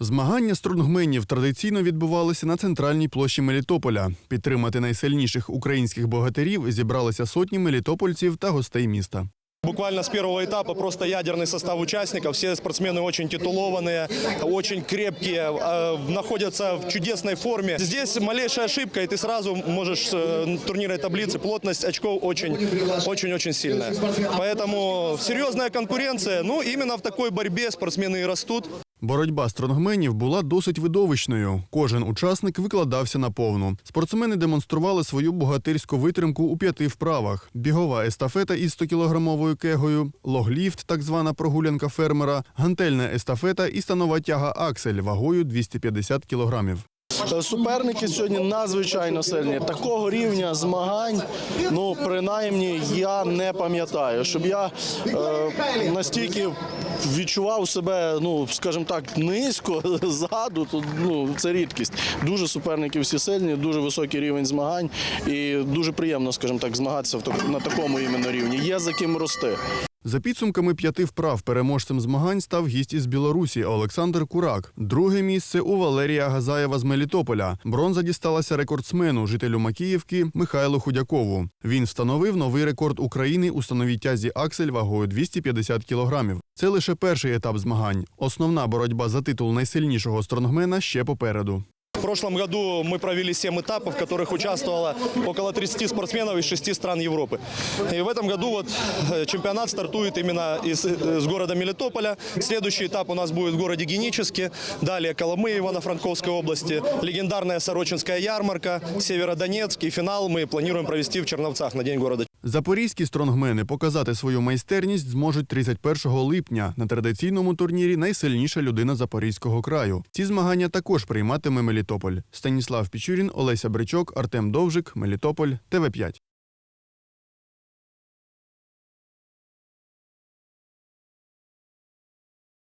Змагання стронгменів традиційно відбувалися на центральній площі Мелітополя. Підтримати найсильніших українських богатирів зібралися сотні мелітопольців та гостей міста. Буквально с первого этапа просто ядерный состав участников. Все спортсмены очень титулованные, очень крепкие, э, находятся в чудесной форме. Здесь малейшая ошибка, и ты сразу можешь э, на турнирной таблицы. Плотность очков очень, очень-очень сильная. Поэтому серьезная конкуренция. Ну, именно в такой борьбе спортсмены и растут. Боротьба стронгменів була досить видовищною. Кожен учасник викладався на повну. Спортсмени демонстрували свою богатирську витримку у п'яти вправах: бігова естафета із 100-кілограмовою кегою, логліфт, так звана прогулянка фермера, гантельна естафета і станова тяга аксель вагою 250 кілограмів. Е, Суперники сьогодні надзвичайно сильні. Такого рівня змагань, ну принаймні, я не пам'ятаю, щоб я е, настільки відчував себе, ну скажімо так, низько ззаду. То ну це рідкість. Дуже суперники всі сильні, дуже високий рівень змагань, і дуже приємно, скажімо так, змагатися в на такому іменно рівні. Є за ким рости. За підсумками п'яти вправ переможцем змагань став гість із Білорусі Олександр Курак. Друге місце у Валерія Газаєва з Мелітополя. Бронза дісталася рекордсмену, жителю Макіївки Михайлу Худякову. Він встановив новий рекорд України у становій тязі Аксель вагою 250 кілограмів. Це лише перший етап змагань. Основна боротьба за титул найсильнішого стронгмена ще попереду. В прошлом году мы провели 7 этапов, в которых участвовало около 30 спортсменов из 6 стран Европы. И в этом году вот э, чемпионат стартует именно из, э, с города Мелитополя. Следующий этап у нас будет в городе Геническе, далее Коломы Ивано-Франковской области, легендарная Сорочинская ярмарка, Северодонецк и финал мы планируем провести в Черновцах на День города. Запорізькі стронгмени показати свою майстерність зможуть 31 липня на традиційному турнірі Найсильніша людина Запорізького краю. Ці змагання також прийматиме Мелітополь. Станіслав Пічурін, Олеся Бричок, Артем Довжик, Мелітополь, ТВ5.